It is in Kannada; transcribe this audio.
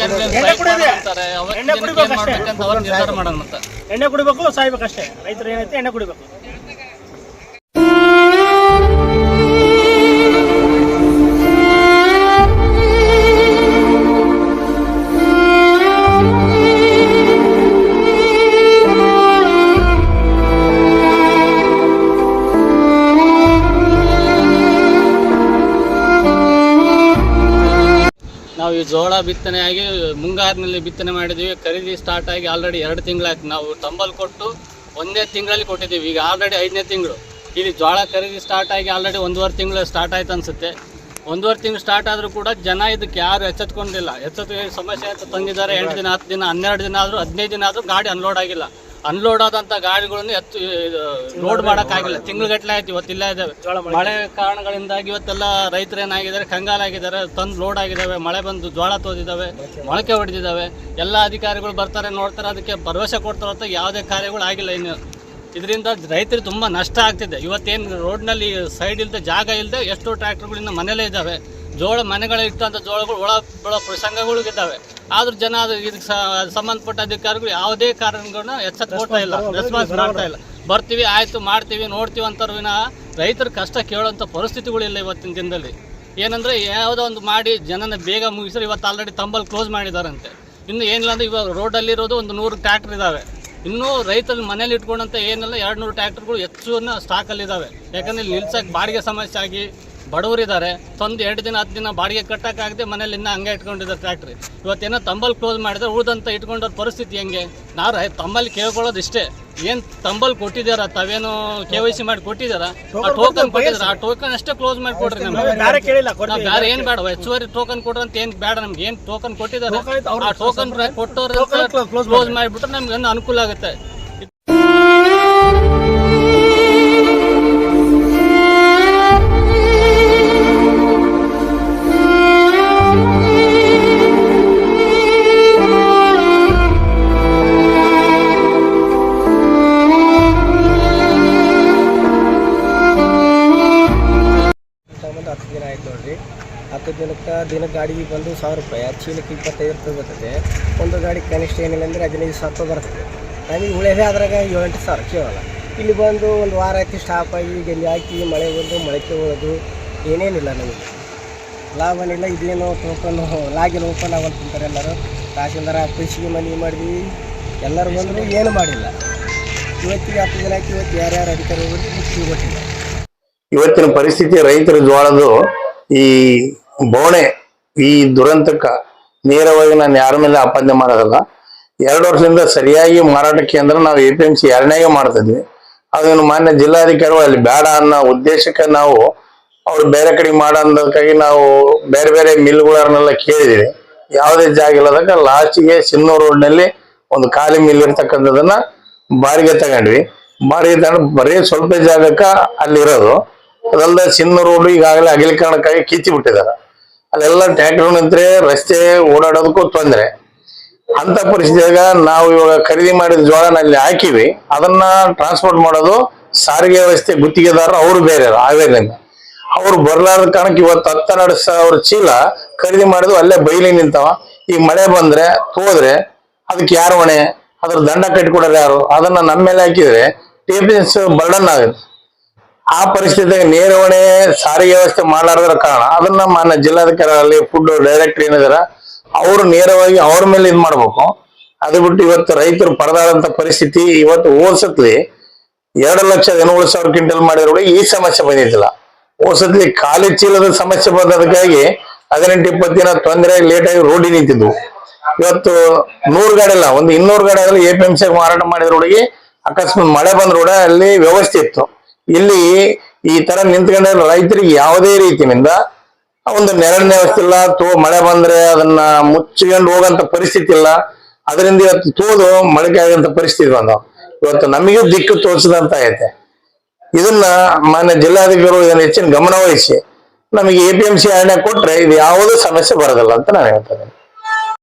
ಎಣ್ಣೆ ಕುಡಿಬೇಕು. ಎಣ್ಣೆ ಕುಡಿಬೇಕು ಸಾಯ್ಬೇಕಷ್ಟೇ. ರೈತರು ಏನೈತೆ ಎಣ್ಣೆ ಕುಡಿಬೇಕು. ನಾವು ಈ ಜೋಳ ಬಿತ್ತನೆ ಆಗಿ ಮುಂಗಾರಿನಲ್ಲಿ ಬಿತ್ತನೆ ಮಾಡಿದ್ದೀವಿ ಖರೀದಿ ಸ್ಟಾರ್ಟ್ ಆಗಿ ಆಲ್ರೆಡಿ ಎರಡು ತಿಂಗಳಾಯ್ತು. ನಾವು ತಂಬಲ್ ಕೊಟ್ಟು ಒಂದೇ ತಿಂಗಳಲ್ಲಿ ಕೊಟ್ಟಿದ್ದೀವಿ. ಈಗ ಆಲ್ರೆಡಿ ಐದನೇ ತಿಂಗಳು. ಇಲ್ಲಿ ಜೋಳ ಖರೀದಿ ಸ್ಟಾರ್ಟ್ ಆಗಿ ಆಲ್ರೆಡಿ ಒಂದೂವರೆ ತಿಂಗಳು ಸ್ಟಾರ್ಟ್ ಆಯ್ತು ಅನ್ಸುತ್ತೆ. ಒಂದೂವರೆ ತಿಂಗಳು ಸ್ಟಾರ್ಟ್ ಆದರೂ ಕೂಡ ಜನ ಇದಕ್ಕೆ ಯಾರು ಎಚ್ಚೆತ್ಕೊಂಡಿಲ್ಲ. ಎಚ್ಚೆತ್ತ ಸಮಸ್ಯೆ ಅಂತ ತಂದಿದ್ದಾರೆ. ಎಂಟು ದಿನ, ಹತ್ತು ದಿನ, ಹನ್ನೆರಡು ದಿನ ಆದರೂ, ಹದಿನೈದು ದಿನ ಆದರೂ ಗಾಡಿ ಅನ್ಲೋಡ್ ಆಗಿಲ್ಲ. ಅನ್ಲೋಡ್ ಆದಂತ ಗಾಡಿಗಳನ್ನು ಎತ್ತು ಲೋಡ್ ಮಾಡೋಕ್ಕಾಗಿಲ್ಲ. ತಿಂಗ್ಳುಗಟ್ಟಲೆ ಆಯ್ತು ಇವತ್ತಿಲ್ಲ ಇದ್ದಾವೆ. ಮಳೆ. ಕಾರಣಗಳಿಂದಾಗಿ ಇವತ್ತೆಲ್ಲ ರೈತರು ಏನಾಗಿದ್ದಾರೆ ಕಂಗಾಲಾಗಿದ್ದಾರೆ ತಂದು ಲೋಡ್ ಆಗಿದ್ದಾವೆ ಮಳೆ ಬಂದು ಜೋಳ ತೋದಿದ್ದಾವೆ ಮೊಳಕೆ ಹೊಡೆದಿದ್ದಾವೆ ಎಲ್ಲ ಅಧಿಕಾರಿಗಳು ಬರ್ತಾರೆ ನೋಡ್ತಾರೆ ಅದಕ್ಕೆ ಭರವಸೆ ಕೊಡ್ತಾರೆ ಅಂತ ಯಾವುದೇ ಕಾರ್ಯಗಳು ಆಗಿಲ್ಲ ಇನ್ನು. ಇದರಿಂದ ರೈತರಿಗೆ ತುಂಬ ನಷ್ಟ ಆಗ್ತಿದೆ. ಇವತ್ತೇನು ರೋಡ್ನಲ್ಲಿ ಸೈಡ್ ಇಲ್ಲದೆ ಜಾಗ ಇಲ್ಲದೆ ಎಷ್ಟೋ ಟ್ರ್ಯಾಕ್ಟರ್ಗಳಿಂದ ಮನೆಯಲ್ಲೇ ಇದ್ದಾವೆ. ಜೋಳ ಮನೆಗಳ ಇಟ್ಟಂಥ ಜೋಳಗಳು ಒಳ ಬೀಳೋ ಪ್ರಸಂಗಗಳು ಇದ್ದಾವೆ. ಆದ್ರೂ ಜನ ಅದು ಇದಕ್ಕೆ ಸಂಬಂಧಪಟ್ಟ ಅಧಿಕಾರಿಗಳು ಯಾವುದೇ ಕಾರಣಗಳನ್ನ ಎಚ್ಚೆತ್ತು ಕೊಡ್ತಾ ಇಲ್ಲ ರೆಸ್ಪಾನ್ಸ್ ಮಾಡ್ತಾ ಇಲ್ಲ. ಬರ್ತೀವಿ ಆಯ್ತು ಮಾಡ್ತೀವಿ ನೋಡ್ತೀವಿ ಅಂತಾರ ವಿನ ರೈತರ ಕಷ್ಟ ಕೇಳೋಂಥ ಪರಿಸ್ಥಿತಿಗಳಿಲ್ಲ ಇವತ್ತಿನ ದಿನದಲ್ಲಿ. ಏನಂದ್ರೆ ಯಾವುದೋ ಒಂದು ಮಾಡಿ ಜನನ ಬೇಗ ಮುಗಿಸಿದ್ರೆ ಇವತ್ತು ಆಲ್ರೆಡಿ ತಂಬಲ್ ಕ್ಲೋಸ್ ಮಾಡಿದಾರಂತೆ. ಇನ್ನು ಏನಿಲ್ಲ ಅಂದ್ರೆ ಇವಾಗ ರೋಡಲ್ಲಿರೋದು ಒಂದು ನೂರು ಟ್ರ್ಯಾಕ್ಟರ್ ಇದಾವೆ. ಇನ್ನೂ ರೈತರ ಮನೇಲಿ ಇಟ್ಕೊಂಡಂತ ಏನಿಲ್ಲ ಎರಡು ನೂರು ಟ್ರ್ಯಾಕ್ಟರ್ಗಳು ಹೆಚ್ಚು ಸ್ಟಾಕಲ್ಲಿದ್ದಾವೆ ಯಾಕಂದ್ರೆ ಇಲ್ಲಿ ನಿಲ್ಸಕ್ಕೆ ಬಾಡಿಗೆ ಸಮಸ್ಯೆ ಆಗಿ ಬಡವರಿದ್ದಾರೆ. ತಂದು ಎರಡು ದಿನ ಹತ್ತು ದಿನ ಬಾಡಿಗೆ ಕಟ್ಟಕ್ಕಾಗದೆ ಮನೇಲಿ ಇನ್ನೂ ಹಂಗೆ ಇಟ್ಕೊಂಡಿದ್ದಾರೆ ಫ್ಯಾಕ್ಟ್ರಿ ಇವತ್ತೇನೋ ತಂಬಲ್ ಕ್ಲೋಸ್ ಮಾಡಿದ್ರೆ ಉಳ್ದಂತ ಇಟ್ಕೊಂಡವ್ರ ಪರಿಸ್ಥಿತಿ ಹೆಂಗೆ? ನಾವು ರೈ ತಂಬಲ್ಲಿ ಕೇಳ್ಕೊಳ್ಳೋದು ಇಷ್ಟೇ. ಏನು ತಂಬಲ್ ಕೊಟ್ಟಿದ್ದಾರ? ತಾವೇನು ಕೆ ವೈ ಸಿ ಮಾಡಿ ಕೊಟ್ಟಿದ್ದಾರ? ಆ ಟೋಕನ್ ಕೊಟ್ಟಿದ್ದಾರೆ? ಆ ಟೋಕನ್ ಅಷ್ಟೇ ಕ್ಲೋಸ್ ಮಾಡಿ ಕೊಡ್ರಿ ನಮ್ಗೆ. ಬೇರೆ ಏನ್ ಬೇಡ ಹೆಚ್ಚುವರಿ ಟೋಕನ್ ಕೊಡ್ರಿ ಅಂತ ಏನ್ ಬೇಡ ನಮ್ಗೆ. ಏನ್ ಟೋಕನ್ ಕೊಟ್ಟಿದ್ದಾರೆ? ಆ ಟೋಕನ್ ಕೊಟ್ಟವ್ರ ಕ್ಲೋಸ್ ಮಾಡಿಬಿಟ್ರೆ ನಮ್ಗೆ ಅನುಕೂಲ ಆಗುತ್ತೆ. ಹತ್ತು ದಿನಕ್ಕೆ ದಿನಕ್ಕೆ ಗಾಡಿಗೆ ಬಂದು ಸಾವಿರ ರೂಪಾಯಿ. ಹತ್ತು ಚೀಲಕ್ಕೆ ಇಪ್ಪತ್ತೈದು ರೂಪಾಯಿ ಬರ್ತದೆ. ಒಂದು ಗಾಡಿ ಕನಿಷ್ಠ ಏನಿಲ್ಲ ಅಂದರೆ ಹದಿನೈದು ಸಾವಿರ ರೂಪಾಯಿ ಬರ್ತದೆ. ನಮಗೆ ಉಳಿಯೋದೇ ಅದ್ರಾಗ ಏಳೆಂಟು ಸಾವಿರ ಕೇಳಲ್ಲ. ಇಲ್ಲಿ ಬಂದು ಒಂದು ವಾರ ಆಯ್ತು ಸ್ಟಾಪ್ ಆಗಿ, ಗೆಲ್ಲಿ ಹಾಕಿ, ಮಳೆ ಬಂದು, ಮೊಳಕೆ ಹೋಗೋದು ಏನೇನಿಲ್ಲ ನಮಗೆ. ಲಾಭನಿಲ್ಲ, ಇದೇನು ಟೋಕನ್ ಲಾಗಿಲ್ಲ ಓಪನ್ ತಿಂತಾರೆ ಎಲ್ಲರೂ. ತಹಸೀಲ್ದಾರ ಆಫೀಸಿಗೆ ಮನೆ ಮಾಡಿದ್ವಿ. ಎಲ್ಲರೂ ಬಂದರೂ ಏನು ಮಾಡಿಲ್ಲ. ಇವತ್ತಿಗೆ ಹತ್ತು ದಿನ ಆಯ್ತು, ಇವತ್ತು ಯಾರ್ಯಾರು ಅಧಿಕಾರಿ ಹೋಗಿ ಮುಚ್ಚಿ ಕೊಟ್ಟಿಲ್ಲ. ಇವತ್ತಿನ ಪರಿಸ್ಥಿತಿ ರೈತರ ಜೋಳದು ಈ ಬೋಣೆ, ಈ ದುರಂತಕ್ಕ ನೇರವಾಗಿ ನಾನು ಯಾರ ಮೇಲೆ ಆಪಾದನೆ ಮಾಡೋದಲ್ಲ, ಎರಡು ವರ್ಷದಿಂದ ಸರಿಯಾಗಿ ಮಾರಾಟ ಕೇಂದ್ರ ನಾವು ಎ ಪಿ ಎಂ ಸಿ ಎರಡನೇಗೆ ಮಾಡ್ತಿದ್ವಿ. ಅದನ್ನು ಮಾನ್ಯ ಜಿಲ್ಲಾಧಿಕಾರಿಗಳು ಅಲ್ಲಿ ಬೇಡ ಅನ್ನೋ ಉದ್ದೇಶಕ್ಕೆ ನಾವು ಅವ್ರು ಬೇರೆ ಕಡೆ ಮಾಡೋದಕ್ಕಾಗಿ ನಾವು ಬೇರೆ ಬೇರೆ ಮಿಲ್ಗಳನ್ನೆಲ್ಲ ಕೇಳಿದ್ವಿ. ಯಾವುದೇ ಜಾಗ ಇಲ್ಲದಾಗ ಲಾಸ್ಟಿಗೆ ಸಿನ್ನೂರು ರೋಡ್ನಲ್ಲಿ ಒಂದು ಖಾಲಿ ಮಿಲ್ ಇರ್ತಕ್ಕಂಥದನ್ನ ಬಾಡಿಗೆ ತಗೊಂಡ್ವಿ. ಬಾಡಿಗೆ ತಗೊಂಡು ಬರೀ ಸ್ವಲ್ಪ ಜಾಗಕ್ಕೆ ಅಲ್ಲಿರೋದು ಅದಲ್ಲದೆ ಚಿನ್ನ ರೋಡ್ ಈಗಾಗಲೇ ಅಗಲೀಕರಣಕ್ಕಾಗಿ ಕಿಚ್ಚಿ ಬಿಟ್ಟಿದ್ದಾರೆ. ಅಲ್ಲೆಲ್ಲ ಟ್ಯಾಕ್ಟರ್ ನಿಂತ್ರೆ ರಸ್ತೆ ಓಡಾಡೋದಕ್ಕೂ ತೊಂದರೆ. ಅಂತ ಪರಿಸ್ಥಿತಿಯಾಗ ನಾವು ಇವಾಗ ಖರೀದಿ ಮಾಡಿದ ಜೋಳನ ಅಲ್ಲಿ ಹಾಕಿವಿ. ಅದನ್ನ ಟ್ರಾನ್ಸ್ಪೋರ್ಟ್ ಮಾಡೋದು ಸಾರಿಗೆ ವ್ಯವಸ್ಥೆ ಗುತ್ತಿಗೆದಾರರು ಅವರು ಬೇರೆ ಹಾವೇರಿಯಿಂದ. ಅವ್ರು ಬರ್ಲಾರದ ಕಾರಣಕ್ಕೆ ಇವತ್ತು ಹತ್ತೆರಡು ಸಾವಿರ ಚೀಲ ಖರೀದಿ ಮಾಡಿದ್ವು ಅಲ್ಲೇ ಬೈಲಿ ನಿಂತವ. ಈ ಮಳೆ ಬಂದ್ರೆ, ತೋದ್ರೆ ಅದಕ್ಕೆ ಯಾರು ಹೊಣೆ? ಅದ್ರ ದಂಡ ಕಟ್ಟಿಕೊಡೋರು ಯಾರು? ಅದನ್ನ ನಮ್ಮ ಮೇಲೆ ಹಾಕಿದ್ರೆ ಟಿ ಬರ್ಡನ್ ಆಗುತ್ತೆ. ಆ ಪರಿಸ್ಥಿತಿಯಾಗ ನೇರವಣೆ ಸಾರಿಗೆ ವ್ಯವಸ್ಥೆ ಮಾಡಲಾರ್ದರ ಕಾರಣ ಅದನ್ನ ಮಾನ್ಯ ಜಿಲ್ಲಾಧಿಕಾರಿ ಫುಡ್ ಡೈರೆಕ್ಟರ್ ಏನಿದಾರ, ಅವರು ನೇರವಾಗಿ ಅವ್ರ ಮೇಲೆ ಇದ್ ಮಾಡ್ಬೇಕು. ಅದು ಬಿಟ್ಟು ಇವತ್ತು ರೈತರು ಪರದಾದಂತ ಪರಿಸ್ಥಿತಿ ಇವತ್ತು ಓಸತ್ಲಿ ಎರಡು ಲಕ್ಷ ಹದಿನೇಳು ಸಾವಿರ ಕ್ವಿಂಟಲ್ ಮಾಡಿದ್ರು ಈ ಸಮಸ್ಯೆ ಬಂದಿದ್ದಿಲ್ಲ. ಓಸತ್ಲಿ ಖಾಲಿ ಚೀಲದ ಸಮಸ್ಯೆ ಬಂದದಕ್ಕಾಗಿ ಹದಿನೆಂಟು ಇಪ್ಪತ್ತು ದಿನ ತೊಂದರೆ ಲೇಟ್ ಆಗಿ ರೋಡಿ ನಿಂತಿದ್ವು. ಇವತ್ತು ನೂರು ಗಾಡಿ ಅಲ್ಲ, ಒಂದು ಇನ್ನೂರು ಗಾಡಿ ಆಗಲಿ ಎ ಪಿ ಎಂ ಸಿ ಮಾರಾಟ ಮಾಡಿದ್ರೊಳಗೆ ಅಕಸ್ಮಾತ್ ಮಳೆ ಬಂದ್ರೂಡ ಅಲ್ಲಿ ವ್ಯವಸ್ಥೆ ಇತ್ತು. ಇಲ್ಲಿ ಈ ತರ ನಿಂತ್ಕೊಂಡ ರೈತರಿಗೆ ಯಾವುದೇ ರೀತಿಯಿಂದ ಒಂದು ನೆರಳಿನ ವ್ಯವಸ್ಥೆ ಇಲ್ಲ ತೋ ಮಳೆ ಬಂದ್ರೆ ಅದನ್ನ ಮುಚ್ಚಿಕೊಂಡು ಹೋಗಂತ ಪರಿಸ್ಥಿತಿ ಇಲ್ಲ. ಅದರಿಂದ ಇವತ್ತು ತೋದು ಮೊಳಕೆ ಆಗಂತ ಪರಿಸ್ಥಿತಿ ಬಂದವು ಇವತ್ತು ನಮಗೂ ದಿಕ್ಕು ತೋರಿಸಿದಂತ ಐತೆ. ಇದನ್ನ ಮಾನ್ಯ ಜಿಲ್ಲಾಧಿಕಾರಿಗಳು ಇದನ್ನ ಹೆಚ್ಚಿನ ಗಮನವಹಿಸಿ ನಮಗೆ ಎ ಪಿ ಎಂ ಸಿ ಕೊಟ್ರೆ ಇದು ಯಾವುದೇ ಸಮಸ್ಯೆ ಬರೋದಿಲ್ಲ ಅಂತ ನಾನು ಹೇಳ್ತೇನೆ